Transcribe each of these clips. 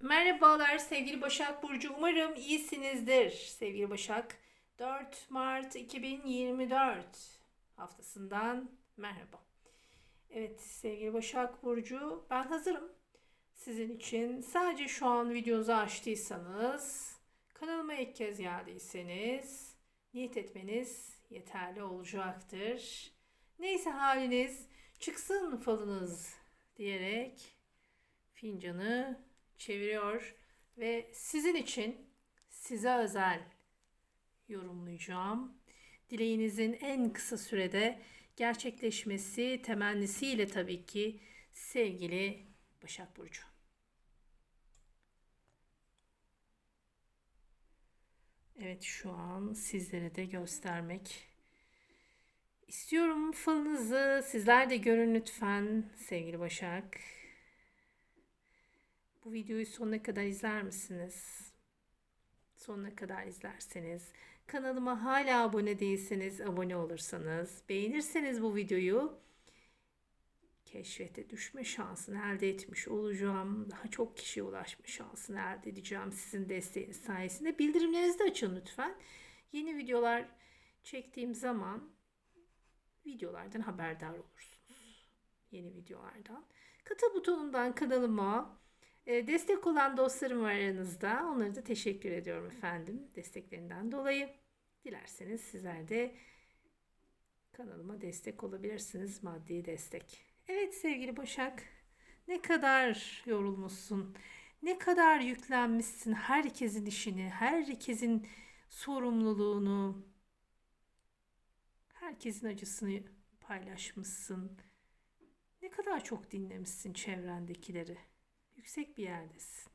Merhabalar sevgili Başak Burcu. Umarım iyisinizdir sevgili Başak. 4 Mart 2024 haftasından merhaba. Evet sevgili Başak Burcu ben hazırım. Sizin için sadece şu an videonuzu açtıysanız, kanalıma ilk kez geldiyseniz niyet etmeniz yeterli olacaktır. Neyse haliniz çıksın falınız diyerek fincanı çeviriyor ve sizin için size özel yorumlayacağım. Dileğinizin en kısa sürede gerçekleşmesi temennisiyle tabii ki sevgili Başak Burcu. Evet şu an sizlere de göstermek istiyorum falınızı. Sizler de görün lütfen sevgili Başak. Bu videoyu sonuna kadar izler misiniz? Sonuna kadar izlerseniz, kanalıma hala abone değilseniz abone olursanız, beğenirseniz bu videoyu keşfete düşme şansını elde etmiş olacağım. Daha çok kişiye ulaşma şansını elde edeceğim sizin desteğiniz sayesinde. Bildirimlerinizi de açın lütfen. Yeni videolar çektiğim zaman videolardan haberdar olursunuz. Yeni videolardan. Katıl butonundan kanalıma destek olan dostlarım var aranızda. Onlara da teşekkür ediyorum efendim desteklerinden dolayı. Dilerseniz sizler de kanalıma destek olabilirsiniz. Maddi destek. Evet sevgili Başak. Ne kadar yorulmuşsun. Ne kadar yüklenmişsin herkesin işini, herkesin sorumluluğunu, herkesin acısını paylaşmışsın. Ne kadar çok dinlemişsin çevrendekileri yüksek bir yerdesin.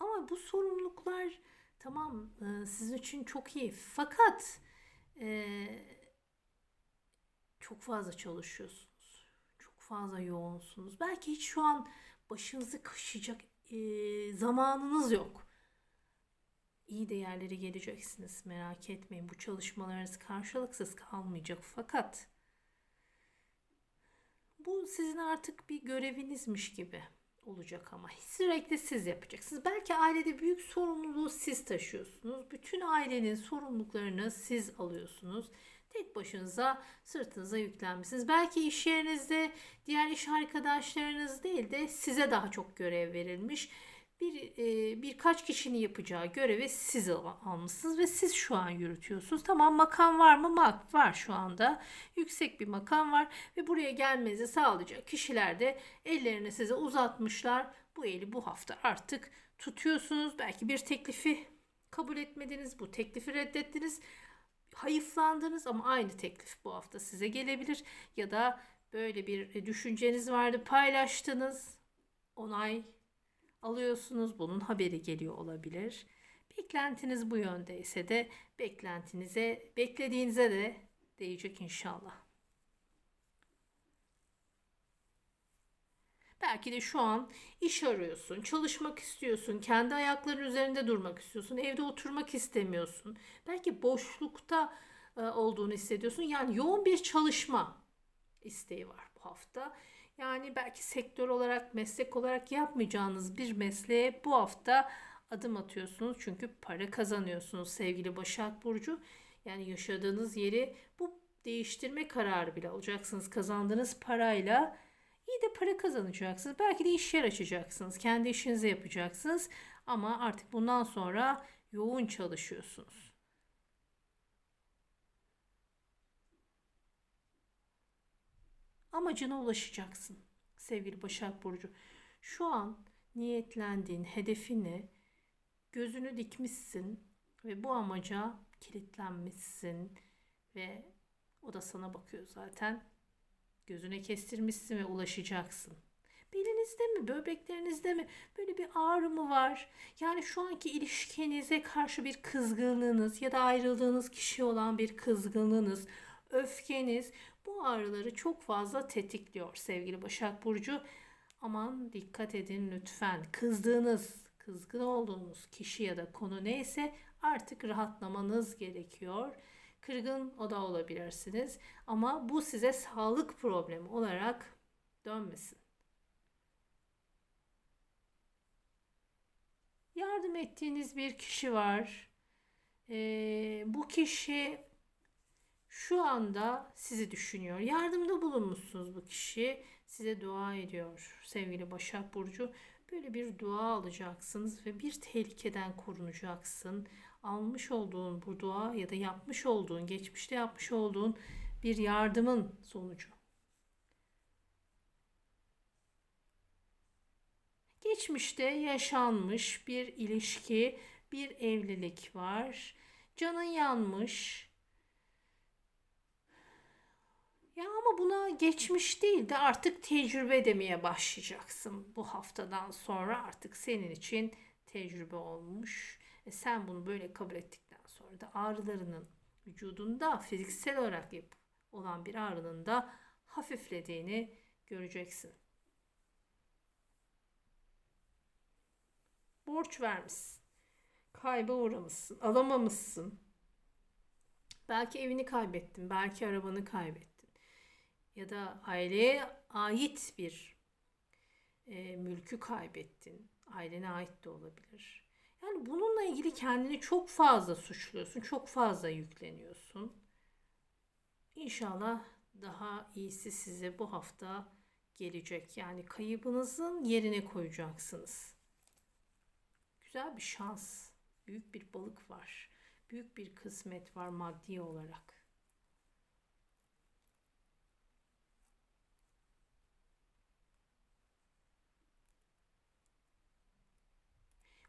Ama bu sorumluluklar tamam e, sizin için çok iyi. Fakat e, çok fazla çalışıyorsunuz. Çok fazla yoğunsunuz. Belki hiç şu an başınızı kaşıyacak e, zamanınız yok. İyi de geleceksiniz. Merak etmeyin. Bu çalışmalarınız karşılıksız kalmayacak. Fakat bu sizin artık bir görevinizmiş gibi olacak ama sürekli siz yapacaksınız. Belki ailede büyük sorumluluğu siz taşıyorsunuz. Bütün ailenin sorumluluklarını siz alıyorsunuz. Tek başınıza sırtınıza yüklenmişsiniz. Belki iş yerinizde diğer iş arkadaşlarınız değil de size daha çok görev verilmiş bir e, birkaç kişinin yapacağı görevi siz almışsınız ve siz şu an yürütüyorsunuz. Tamam makam var mı? Mak var şu anda. Yüksek bir makam var ve buraya gelmenizi sağlayacak kişiler de ellerini size uzatmışlar. Bu eli bu hafta artık tutuyorsunuz. Belki bir teklifi kabul etmediniz. Bu teklifi reddettiniz. Hayıflandınız ama aynı teklif bu hafta size gelebilir. Ya da böyle bir düşünceniz vardı paylaştınız. Onay alıyorsunuz. Bunun haberi geliyor olabilir. Beklentiniz bu yöndeyse de beklentinize, beklediğinize de değecek inşallah. Belki de şu an iş arıyorsun, çalışmak istiyorsun, kendi ayaklarının üzerinde durmak istiyorsun, evde oturmak istemiyorsun. Belki boşlukta e, olduğunu hissediyorsun. Yani yoğun bir çalışma isteği var bu hafta. Yani belki sektör olarak, meslek olarak yapmayacağınız bir mesleğe bu hafta adım atıyorsunuz. Çünkü para kazanıyorsunuz sevgili Başak Burcu. Yani yaşadığınız yeri bu değiştirme kararı bile alacaksınız. Kazandığınız parayla iyi de para kazanacaksınız. Belki de iş yer açacaksınız. Kendi işinizi yapacaksınız. Ama artık bundan sonra yoğun çalışıyorsunuz. Amacına ulaşacaksın sevgili Başak Burcu. Şu an niyetlendiğin hedefini gözünü dikmişsin ve bu amaca kilitlenmişsin ve o da sana bakıyor zaten. Gözüne kestirmişsin ve ulaşacaksın. Belinizde mi, böbreklerinizde mi böyle bir ağrı mı var? Yani şu anki ilişkinize karşı bir kızgınlığınız ya da ayrıldığınız kişi olan bir kızgınlığınız, öfkeniz bu ağrıları çok fazla tetikliyor sevgili Başak Burcu. Aman dikkat edin lütfen. Kızdığınız, kızgın olduğunuz kişi ya da konu neyse artık rahatlamanız gerekiyor. Kırgın o da olabilirsiniz ama bu size sağlık problemi olarak Dönmesin. Yardım ettiğiniz bir kişi var. Ee, bu kişi şu anda sizi düşünüyor. Yardımda bulunmuşsunuz bu kişi. Size dua ediyor sevgili Başak Burcu. Böyle bir dua alacaksınız ve bir tehlikeden korunacaksın. Almış olduğun bu dua ya da yapmış olduğun, geçmişte yapmış olduğun bir yardımın sonucu. Geçmişte yaşanmış bir ilişki, bir evlilik var. Canın yanmış. Ya ama buna geçmiş değil de artık tecrübe demeye başlayacaksın. Bu haftadan sonra artık senin için tecrübe olmuş. E sen bunu böyle kabul ettikten sonra da ağrılarının vücudunda fiziksel olarak yap olan bir ağrının da hafiflediğini göreceksin. Borç vermişsin. Kayba uğramışsın. Alamamışsın. Belki evini kaybettin. Belki arabanı kaybettin. Ya da aileye ait bir e, mülkü kaybettin. Ailene ait de olabilir. Yani bununla ilgili kendini çok fazla suçluyorsun. Çok fazla yükleniyorsun. İnşallah daha iyisi size bu hafta gelecek. Yani kaybınızın yerine koyacaksınız. Güzel bir şans, büyük bir balık var. Büyük bir kısmet var maddi olarak.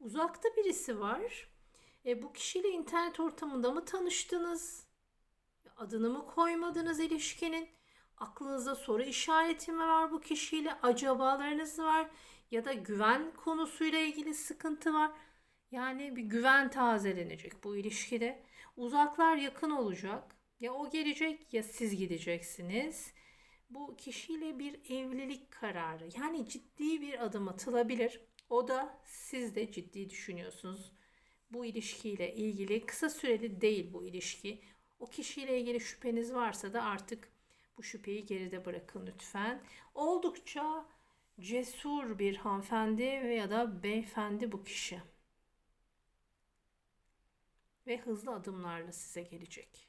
Uzakta birisi var. E, bu kişiyle internet ortamında mı tanıştınız? Adını mı koymadınız ilişkinin? Aklınızda soru işareti mi var bu kişiyle? Acabalarınız var? Ya da güven konusuyla ilgili sıkıntı var? Yani bir güven tazelenecek bu ilişkide. Uzaklar yakın olacak. Ya o gelecek ya siz gideceksiniz. Bu kişiyle bir evlilik kararı yani ciddi bir adım atılabilir. O da siz de ciddi düşünüyorsunuz. Bu ilişkiyle ilgili kısa süreli değil bu ilişki. O kişiyle ilgili şüpheniz varsa da artık bu şüpheyi geride bırakın lütfen. Oldukça cesur bir hanımefendi veya da beyefendi bu kişi. Ve hızlı adımlarla size gelecek.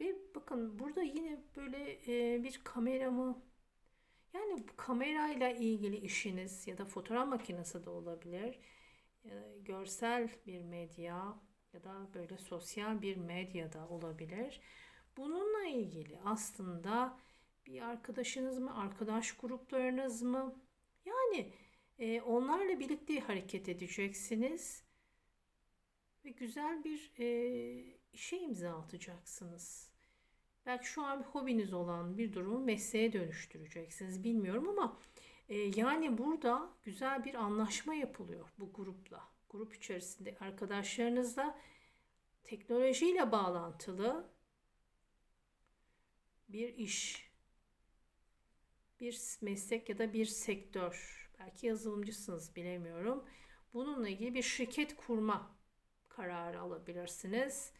Ve bakın burada yine böyle e, bir kamera mı yani bu kamerayla ilgili işiniz ya da fotoğraf makinesi de olabilir. Ya da görsel bir medya ya da böyle sosyal bir medyada olabilir. Bununla ilgili aslında bir arkadaşınız mı, arkadaş gruplarınız mı? Yani e, onlarla birlikte hareket edeceksiniz ve güzel bir e, işe imza atacaksınız. Belki şu an bir hobiniz olan bir durumu mesleğe dönüştüreceksiniz. Bilmiyorum ama e, yani burada güzel bir anlaşma yapılıyor bu grupla. Grup içerisinde arkadaşlarınızla teknolojiyle bağlantılı bir iş, bir meslek ya da bir sektör. Belki yazılımcısınız bilemiyorum. Bununla ilgili bir şirket kurma kararı alabilirsiniz.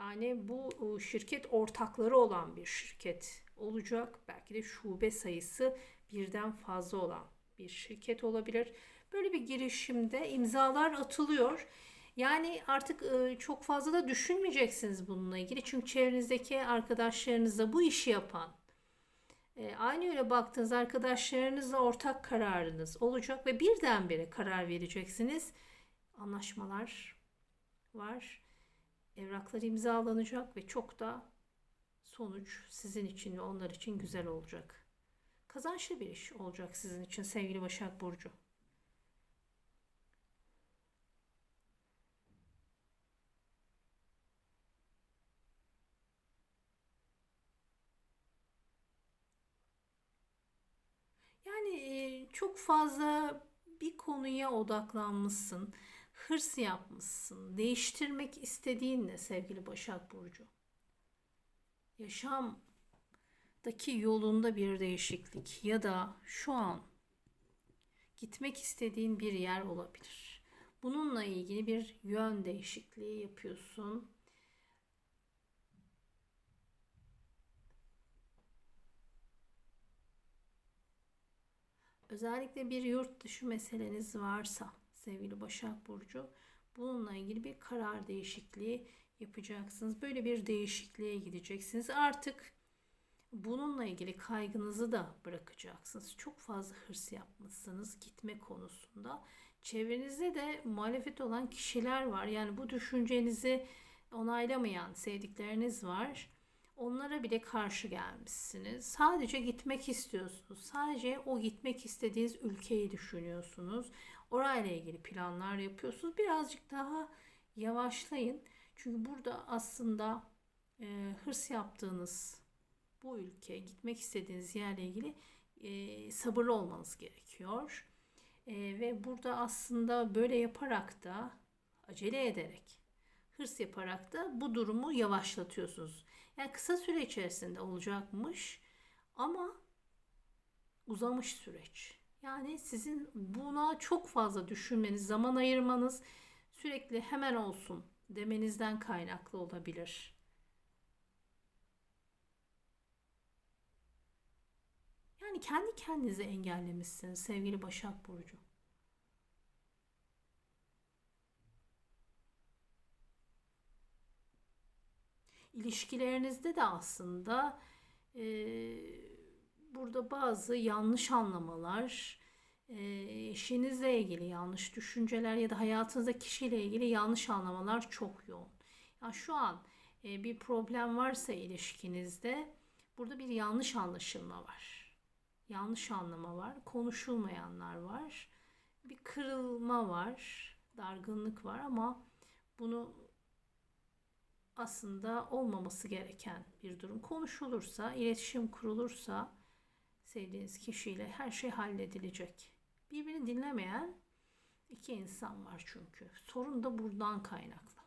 Yani bu şirket ortakları olan bir şirket olacak. Belki de şube sayısı birden fazla olan bir şirket olabilir. Böyle bir girişimde imzalar atılıyor. Yani artık çok fazla da düşünmeyeceksiniz bununla ilgili. Çünkü çevrenizdeki arkadaşlarınızla bu işi yapan, aynı öyle baktığınız arkadaşlarınızla ortak kararınız olacak ve birdenbire karar vereceksiniz. Anlaşmalar var evraklar imzalanacak ve çok da sonuç sizin için ve onlar için güzel olacak. Kazançlı bir iş olacak sizin için sevgili Başak Burcu. Yani çok fazla bir konuya odaklanmışsın hırs yapmışsın. Değiştirmek istediğin sevgili Başak Burcu? Yaşamdaki yolunda bir değişiklik ya da şu an gitmek istediğin bir yer olabilir. Bununla ilgili bir yön değişikliği yapıyorsun. Özellikle bir yurt dışı meseleniz varsa sevgili Başak Burcu bununla ilgili bir karar değişikliği yapacaksınız. Böyle bir değişikliğe gideceksiniz. Artık bununla ilgili kaygınızı da bırakacaksınız. Çok fazla hırs yapmışsınız gitme konusunda. Çevrenizde de muhalefet olan kişiler var. Yani bu düşüncenizi onaylamayan sevdikleriniz var. Onlara bile karşı gelmişsiniz. Sadece gitmek istiyorsunuz. Sadece o gitmek istediğiniz ülkeyi düşünüyorsunuz. Orayla ilgili planlar yapıyorsunuz. Birazcık daha yavaşlayın. Çünkü burada aslında e, hırs yaptığınız bu ülke, gitmek istediğiniz yerle ilgili e, sabırlı olmanız gerekiyor. E, ve burada aslında böyle yaparak da acele ederek, hırs yaparak da bu durumu yavaşlatıyorsunuz. Yani kısa süre içerisinde olacakmış ama uzamış süreç. Yani sizin buna çok fazla düşünmeniz, zaman ayırmanız, sürekli hemen olsun demenizden kaynaklı olabilir. Yani kendi kendinizi engellemişsiniz sevgili Başak Burcu. İlişkilerinizde de aslında e, burada bazı yanlış anlamalar, e, eşinizle ilgili yanlış düşünceler ya da hayatınızda kişiyle ilgili yanlış anlamalar çok yoğun. Ya şu an e, bir problem varsa ilişkinizde burada bir yanlış anlaşılma var. Yanlış anlama var, konuşulmayanlar var. Bir kırılma var, dargınlık var ama bunu aslında olmaması gereken bir durum. Konuşulursa, iletişim kurulursa sevdiğiniz kişiyle her şey halledilecek. Birbirini dinlemeyen iki insan var çünkü. Sorun da buradan kaynaklı.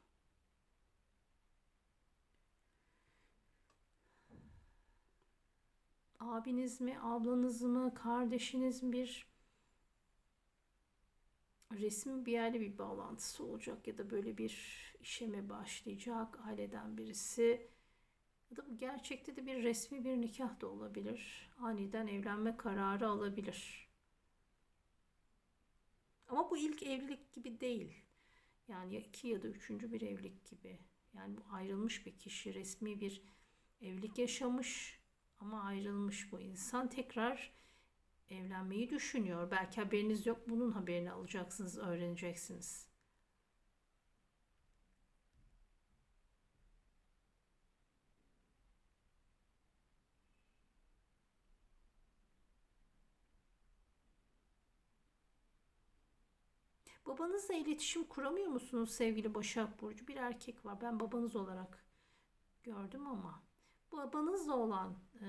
Abiniz mi, ablanız mı, kardeşiniz mi bir resmi bir yerle bir bağlantısı olacak ya da böyle bir işe mi başlayacak aileden birisi gerçekte de bir resmi bir nikah da olabilir. Aniden evlenme kararı alabilir. Ama bu ilk evlilik gibi değil. Yani ya iki ya da üçüncü bir evlilik gibi. Yani bu ayrılmış bir kişi resmi bir evlilik yaşamış ama ayrılmış bu insan tekrar evlenmeyi düşünüyor. Belki haberiniz yok. Bunun haberini alacaksınız, öğreneceksiniz. Babanızla iletişim kuramıyor musunuz sevgili Başak Burcu? Bir erkek var. Ben babanız olarak gördüm ama babanızla olan e,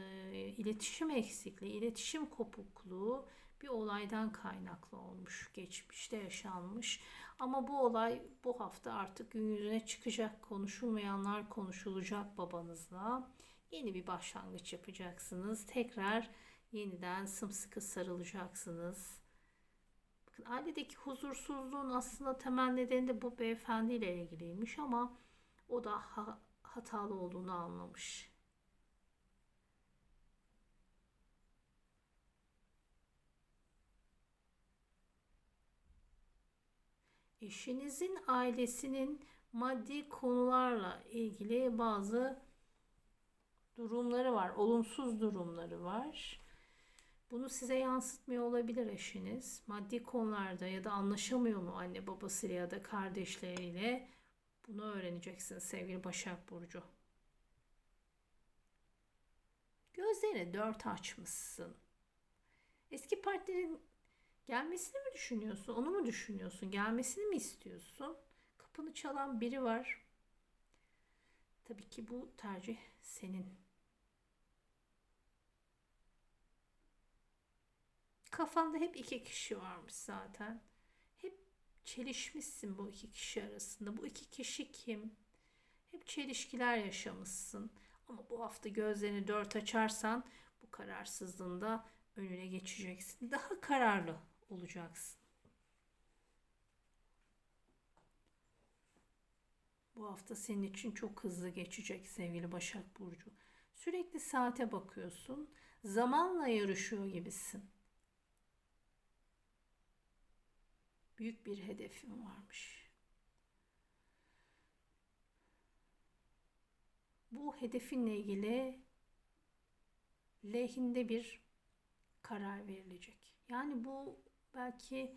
iletişim eksikliği, iletişim kopukluğu bir olaydan kaynaklı olmuş, geçmişte yaşanmış. Ama bu olay bu hafta artık gün yüzüne çıkacak, konuşulmayanlar konuşulacak babanızla. Yeni bir başlangıç yapacaksınız. Tekrar yeniden sımsıkı sarılacaksınız. Ailedeki huzursuzluğun aslında temel nedeni de bu beyefendiyle ilgiliymiş ama o da ha- hatalı olduğunu anlamış. eşinizin ailesinin maddi konularla ilgili bazı durumları var, olumsuz durumları var. Bunu size yansıtmıyor olabilir eşiniz. Maddi konularda ya da anlaşamıyor mu anne babasıyla ya da kardeşleriyle bunu öğreneceksiniz sevgili Başak Burcu. Gözlerini dört açmışsın. Eski partnerin Gelmesini mi düşünüyorsun? Onu mu düşünüyorsun? Gelmesini mi istiyorsun? Kapını çalan biri var. Tabii ki bu tercih senin. Kafanda hep iki kişi varmış zaten. Hep çelişmişsin bu iki kişi arasında. Bu iki kişi kim? Hep çelişkiler yaşamışsın. Ama bu hafta gözlerini dört açarsan bu kararsızlığında önüne geçeceksin. Daha kararlı olacaksın. Bu hafta senin için çok hızlı geçecek sevgili Başak Burcu. Sürekli saate bakıyorsun. Zamanla yarışıyor gibisin. Büyük bir hedefin varmış. Bu hedefinle ilgili lehinde bir karar verilecek. Yani bu belki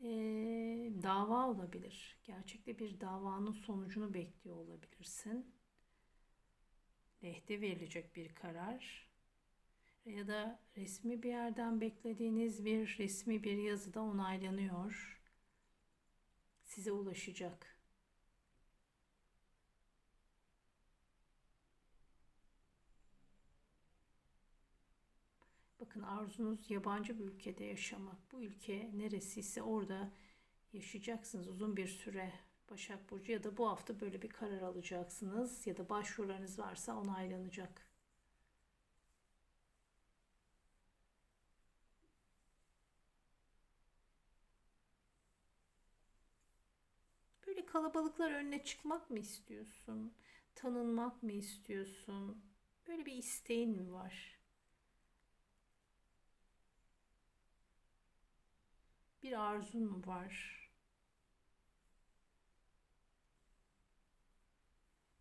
e, dava olabilir. Gerçekte bir davanın sonucunu bekliyor olabilirsin. Lehte verilecek bir karar ya da resmi bir yerden beklediğiniz bir resmi bir yazıda onaylanıyor. Size ulaşacak. Bakın arzunuz yabancı bir ülkede yaşamak. Bu ülke neresiyse orada yaşayacaksınız uzun bir süre. Başak Burcu ya da bu hafta böyle bir karar alacaksınız ya da başvurularınız varsa onaylanacak. Böyle kalabalıklar önüne çıkmak mı istiyorsun? Tanınmak mı istiyorsun? Böyle bir isteğin mi var? Bir arzun mu var?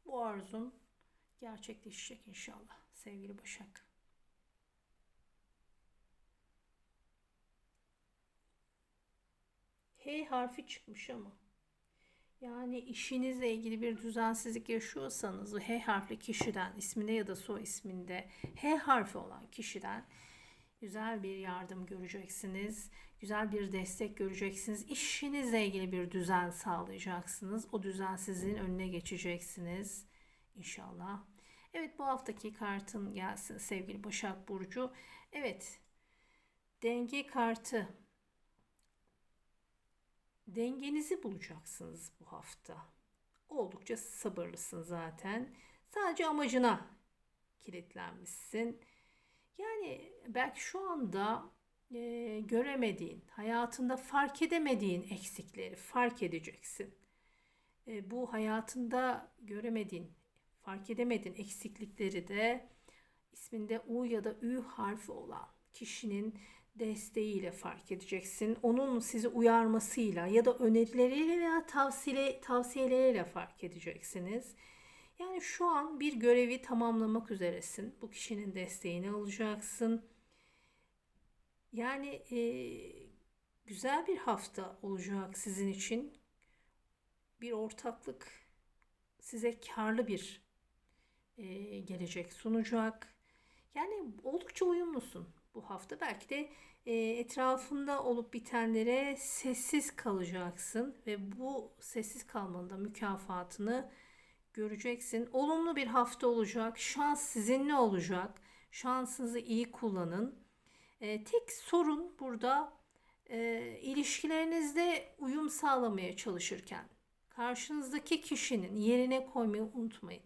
Bu arzun gerçekleşecek inşallah sevgili Başak. H harfi çıkmış ama. Yani işinizle ilgili bir düzensizlik yaşıyorsanız H harfli kişiden isminde ya da soy isminde H harfi olan kişiden güzel bir yardım göreceksiniz. Güzel bir destek göreceksiniz. İşinizle ilgili bir düzen sağlayacaksınız. O düzensizliğin önüne geçeceksiniz. İnşallah. Evet bu haftaki kartın gelsin sevgili Başak Burcu. Evet denge kartı. Dengenizi bulacaksınız bu hafta. Oldukça sabırlısın zaten. Sadece amacına kilitlenmişsin. Yani belki şu anda e, göremediğin, hayatında fark edemediğin eksikleri fark edeceksin. E, bu hayatında göremediğin, fark edemediğin eksiklikleri de isminde U ya da Ü harfi olan kişinin desteğiyle fark edeceksin. Onun sizi uyarmasıyla ya da önerileriyle veya tavsiye, tavsiyeleriyle fark edeceksiniz. Yani şu an bir görevi tamamlamak üzeresin. Bu kişinin desteğini alacaksın. Yani e, güzel bir hafta olacak sizin için. Bir ortaklık size karlı bir e, gelecek sunacak. Yani oldukça uyumlusun bu hafta. Belki de e, etrafında olup bitenlere sessiz kalacaksın ve bu sessiz kalmanın mükafatını göreceksin. Olumlu bir hafta olacak. Şans sizinle olacak. Şansınızı iyi kullanın. E, tek sorun burada e, ilişkilerinizde uyum sağlamaya çalışırken karşınızdaki kişinin yerine koymayı unutmayın.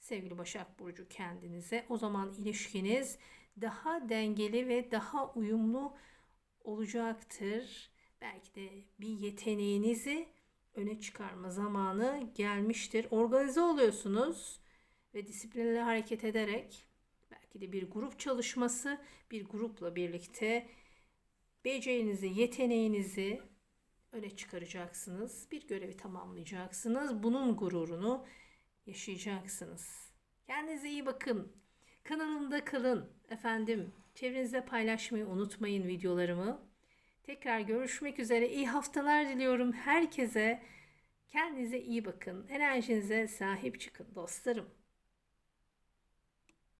Sevgili Başak Burcu kendinize o zaman ilişkiniz daha dengeli ve daha uyumlu olacaktır. Belki de bir yeteneğinizi öne çıkarma zamanı gelmiştir. Organize oluyorsunuz ve disiplinli hareket ederek belki de bir grup çalışması, bir grupla birlikte becerinizi, yeteneğinizi öne çıkaracaksınız. Bir görevi tamamlayacaksınız. Bunun gururunu yaşayacaksınız. Kendinize iyi bakın. Kanalımda kalın. Efendim, çevrenizde paylaşmayı unutmayın videolarımı. Tekrar görüşmek üzere. İyi haftalar diliyorum herkese. Kendinize iyi bakın. Enerjinize sahip çıkın dostlarım.